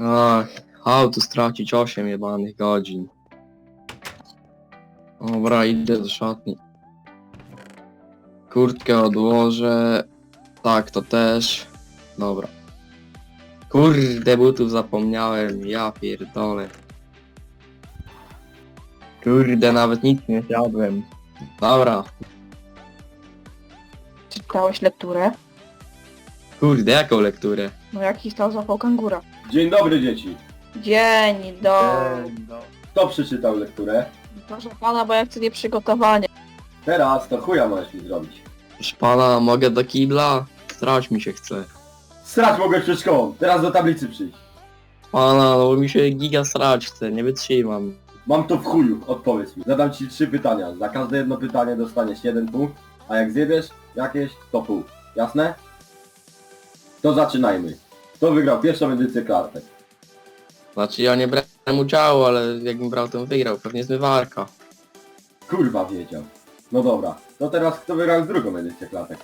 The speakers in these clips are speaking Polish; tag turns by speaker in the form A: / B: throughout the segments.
A: Ach, how tu stracić 8 jebanych godzin. Dobra, idę do szatni. Kurtkę odłożę. Tak, to też. Dobra. Kurde, butów zapomniałem, ja pierdolę. Kurde, nawet nic nie zjadłem. Dobra,
B: Czytałeś lekturę?
A: kurde, jaką lekturę?
B: No stał zapał kangura?
C: Dzień dobry dzieci.
B: Dzień do...
C: Kto przeczytał lekturę?
B: Proszę pana, bo ja chcę nieprzygotowanie.
C: Teraz to chuja możesz mi zrobić.
A: Proszę pana, mogę do kibla? Strać mi się chce.
C: Srać mogę przed szkołą. Teraz do tablicy przyjść.
A: Pana, no bo mi się giga srać chce, nie wytrzymam.
C: Mam to w chuju, odpowiedz mi. Zadam ci trzy pytania. Za każde jedno pytanie dostaniesz jeden punkt, a jak zjebiesz jakieś, to pół. Jasne? To zaczynajmy. Kto wygrał pierwszą edycję kartek?
A: Znaczy ja nie brałem udziału, ale jakbym brał, to bym wygrał. Pewnie zmywarka.
C: Kurwa wiedział. No dobra. To teraz kto wygrał drugą edycję klatek?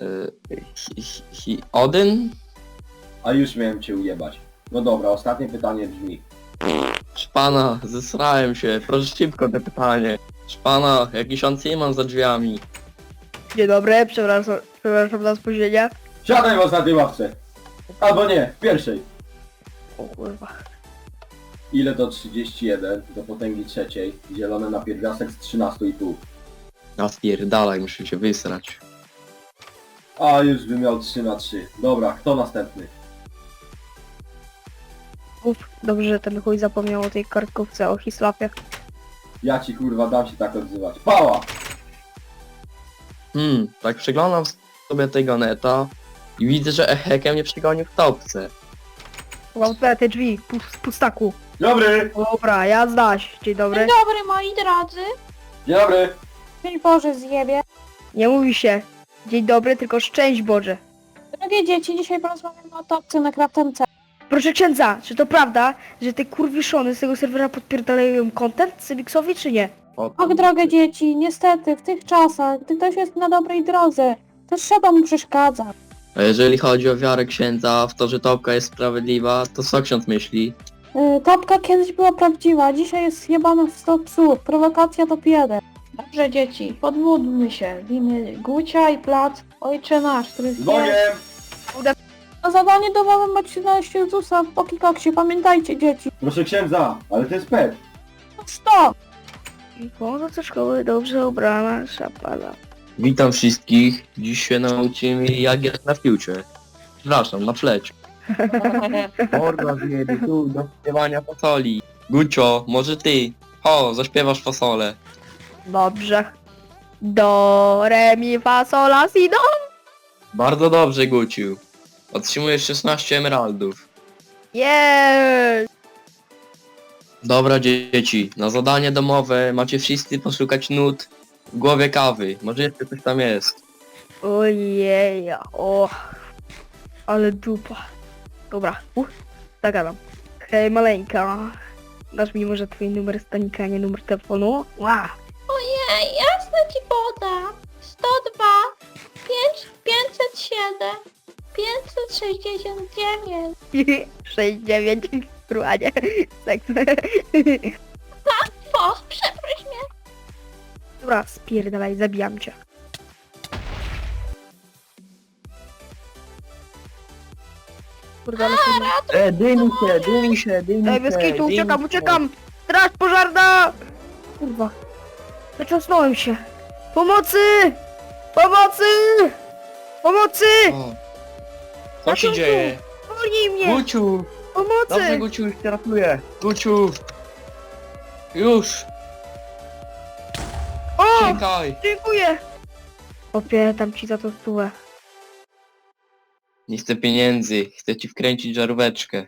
A: Yy, hi, hi, hi, Odyn?
C: A już miałem cię ujebać. No dobra, ostatnie pytanie brzmi.
A: Proszę pana, zesrałem się. Proszę szybko te pytanie. Proszę pana, jakiś mam za drzwiami.
D: Dzień dobry, przepraszam, przepraszam za spóźnienie.
C: Siadaj w ostatniej ławce. Albo nie, w pierwszej.
D: O kurwa.
C: Ile to 31 do potęgi trzeciej, dzielone na pierwiastek z 13,5.
A: Ja spierdalaj, muszę się wysrać.
C: A już bym miał 3 na 3. Dobra, kto następny?
D: Uf, dobrze, że ten chuj zapomniał o tej kartkówce o Hislapie.
C: Ja ci kurwa dam się tak odzywać. Pała!
A: Hmm, tak przeglądam sobie tego neta i widzę, że Ehekiem mnie przegonił w topce.
D: Mam te, te drzwi, pu- z pustaku.
C: Dobry!
D: Dobra, ja znaś. Dzień dobry.
E: Dzień dobry moi drodzy.
C: Dzień dobry!
E: Dzień Boże zjebie.
D: Nie mówi się dzień dobry, tylko szczęść Boże.
E: Drogie dzieci, dzisiaj porozmawiamy o topce na Craftemce.
D: Proszę księdza, czy to prawda, że te kurwiszony z tego serwera podpierdalają content Cybiksowi, czy nie?
A: O,
E: Och, drogie dzieci, niestety w tych czasach, gdy ktoś jest na dobrej drodze, to trzeba mu przeszkadzać.
A: A jeżeli chodzi o wiarę księdza w to, że topka jest sprawiedliwa, to co ksiądz myśli?
E: Yy, topka kiedyś była prawdziwa, dzisiaj jest jebana w sto psów. Prowokacja to jeden. Dobrze dzieci, podmódlmy się w imię Gucia i Plac, Ojcze Nasz, który jest...
C: Bogiem!
E: Na zadanie domowe macie znaleźć Jezusa w Pokikoksie, pamiętajcie dzieci.
C: Proszę księdza, ale to jest pet.
E: Stop!
D: I Pomoc do szkoły dobrze ubrana szapala.
A: Witam wszystkich. Dziś się nauczymy jak grać na piłce. Przepraszam, na flecie. Morda zjedy tu do śpiewania fasoli. Gucio, może ty? Ho, zaśpiewasz fasolę.
D: Dobrze. Do, re, mi, fa, sol, la, si, do.
A: Bardzo dobrze, Guciu. Otrzymujesz 16 emeraldów.
D: Jest.
A: Dobra dzieci, na zadanie domowe macie wszyscy poszukać nut głowie kawy. Może jeszcze coś tam jest.
D: Ojej, o. Ale dupa. Dobra, uh, zagadam. Hej, maleńka. Dasz mi może twój numer stanika, nie numer telefonu? Ła.
E: Ojej, jasne ci podam. 102, 5, 507, 569.
D: 69, ruanie. Seks.
E: O, przeproś mnie.
D: Dobra, spierdalaj, zabijam cię. Kurde, ale to...
A: E, dymi się, dymi się, dymi
D: Ej, bez kitu, uciekam, uciekam! Straż pożarna! Kurwa. Zacząsnąłem się. Pomocy! Pomocy! Pomocy!
A: O. Co się
D: Ratunku!
A: dzieje?
D: Wolnij mnie!
A: Guciu! Dobrze,
D: Pomocy!
A: Guciu, już cię ratuję. Guciu! Już!
D: O!
A: Czekaj!
D: Dziękuję! Opietam ci za to stówę.
A: Nie chcę pieniędzy, chcę ci wkręcić żaróweczkę.